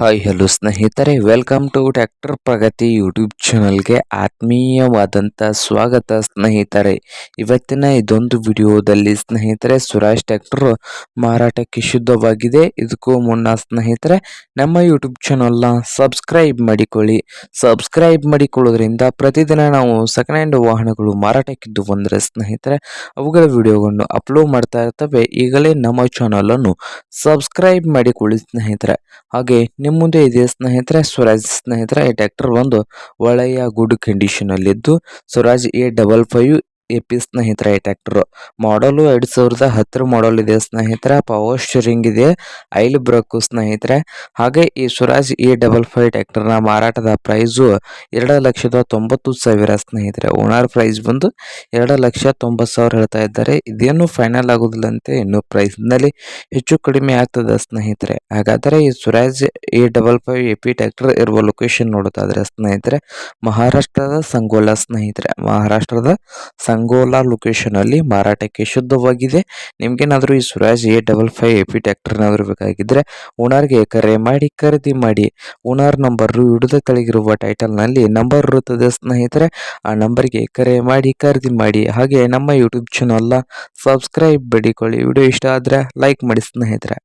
Hi hello ಸ್ನೇಹಿತರೆ. Welcome to tractor Pragati YouTube ಚಾನಲ್ಗೆ ಆತ್ಮೀಯವಾದಂಥ ಸ್ವಾಗತ ಸ್ನೇಹಿತರೆ. ಇವತ್ತಿನ ಇದೊಂದು ವಿಡಿಯೋದಲ್ಲಿ ಸ್ನೇಹಿತರೆ ಸುರಾಜ್ ಟ್ಯಾಕ್ಟರ್ ಮಾರಾಟಕ್ಕೆ ಶುದ್ಧವಾಗಿದೆ. ಇದಕ್ಕೂ ಮುನ್ನ ಸ್ನೇಹಿತರೆ, ನಮ್ಮ ಯೂಟ್ಯೂಬ್ ಚಾನಲ್ನ ಸಬ್ಸ್ಕ್ರೈಬ್ ಮಾಡಿಕೊಳ್ಳಿ. ಸಬ್ಸ್ಕ್ರೈಬ್ ಮಾಡಿಕೊಳ್ಳೋದ್ರಿಂದ ಪ್ರತಿದಿನ ನಾವು ಸೆಕೆಂಡ್ ಹ್ಯಾಂಡ್ ವಾಹನಗಳು ಮಾರಾಟಕ್ಕಿದ್ದು ಬಂದರೆ ಸ್ನೇಹಿತರೆ, ಅವುಗಳ ವಿಡಿಯೋಗಳನ್ನು ಅಪ್ಲೋಡ್ ಮಾಡ್ತಾ ಇರ್ತವೆ. ಈಗಲೇ ನಮ್ಮ ಚಾನಲನ್ನು ಸಬ್ಸ್ಕ್ರೈಬ್ ಮಾಡಿಕೊಳ್ಳಿ ಸ್ನೇಹಿತರೆ. ಹಾಗೆ ನಿಮ್ಮ ಮುಂದೆ ಇದೆ ಸ್ನೇಹಿತರೆ, ಸ್ವರಾಜ್ ಸ್ನೇಹಿತರೆ ಈ ಟ್ಯಾಕ್ಟರ್ ಒಂದು ಒಳ್ಳೆಯ ಗುಡ್ ಕಂಡೀಷನ್ ಅಲ್ಲಿದ್ದು, Swaraj A double five A P ಸ್ನೇಹಿತರೆ, ಈ ಟ್ರ್ಯಾಕ್ಟರ್. ಮಾಡಲು ಎರಡು ಸಾವಿರದ ಹತ್ತರ ಮಾಡಲ್ ಇದೆ. ಸ್ನೇಹಿತರೆ ಪವರ್ ಸ್ಟೀರಿಂಗ್ ಇದೆ. ಐಲ್ ಬ್ರೇಕ್ ಸ್ನೇಹಿತರೆ. ಹಾಗೆ ಈ ಸ್ವರಾಜ್ ಎ ಡಬಲ್ ಫೈವ್ ಟ್ಯಾಕ್ಟರ್ನ ಮಾರಾಟದ ಪ್ರೈಸು ಎರಡು ಲಕ್ಷದ ತೊಂಬತ್ತು ಸಾವಿರ ಸ್ನೇಹಿತರೆ. ಓನರ್ ಪ್ರೈಸ್ ಬಂದು ಎರಡು ಲಕ್ಷ ತೊಂಬತ್ತು ಸಾವಿರ ಹೇಳ್ತಾ ಇದ್ದಾರೆ. ಇದೇನು ಫೈನಲ್ ಆಗೋದಿಲ್ಲಂತೆ, ಇನ್ನು ಪ್ರೈಸ್ನಲ್ಲಿ ಹೆಚ್ಚು ಕಡಿಮೆ ಆಗ್ತದೆ ಸ್ನೇಹಿತರೆ. ಹಾಗಾದರೆ ಈ Swaraj A double five A P tractor ಇರುವ ಲೊಕೇಶನ್ ನೋಡೋದಾದ್ರೆ ಸ್ನೇಹಿತರೆ, ಮಹಾರಾಷ್ಟ್ರದ ಸಂಗೋಲ ಸ್ನೇಹಿತರೆ. ಮಹಾರಾಷ್ಟ್ರದ ಸಂಗೋಲಾ ಲೊಕೇಶನ್ ಅಲ್ಲಿ ಮಾರಾಟಕ್ಕೆ ಶುದ್ಧವಾಗಿದೆ. ನಿಮ್ಗೇನಾದರೂ ಈ Swaraj A double five AP P tractor ಬೇಕಾಗಿದ್ದರೆ ಓನರ್ಗೆ ಕರೆ ಮಾಡಿ, ಖರೀದಿ ಮಾಡಿ. ಓನರ್ ನಂಬರು ಹಿಡಿದ ಕೆಳಗಿರುವ ಟೈಟಲ್ನಲ್ಲಿ ನಂಬರ್ ಇರುತ್ತದೆ ಸ್ನೇಹಿತರೆ, ಆ ನಂಬರ್ಗೆ ಕರೆ ಮಾಡಿ, ಖರೀದಿ ಮಾಡಿ. ಹಾಗೆ ನಮ್ಮ ಯೂಟ್ಯೂಬ್ ಚಾನಲ್ನ ಸಬ್ಸ್ಕ್ರೈಬ್ ಮಾಡಿಕೊಳ್ಳಿ. ವಿಡಿಯೋ ಇಷ್ಟ ಆದ್ರೆ ಲೈಕ್ ಮಾಡಿ ಸ್ನೇಹಿತರೆ.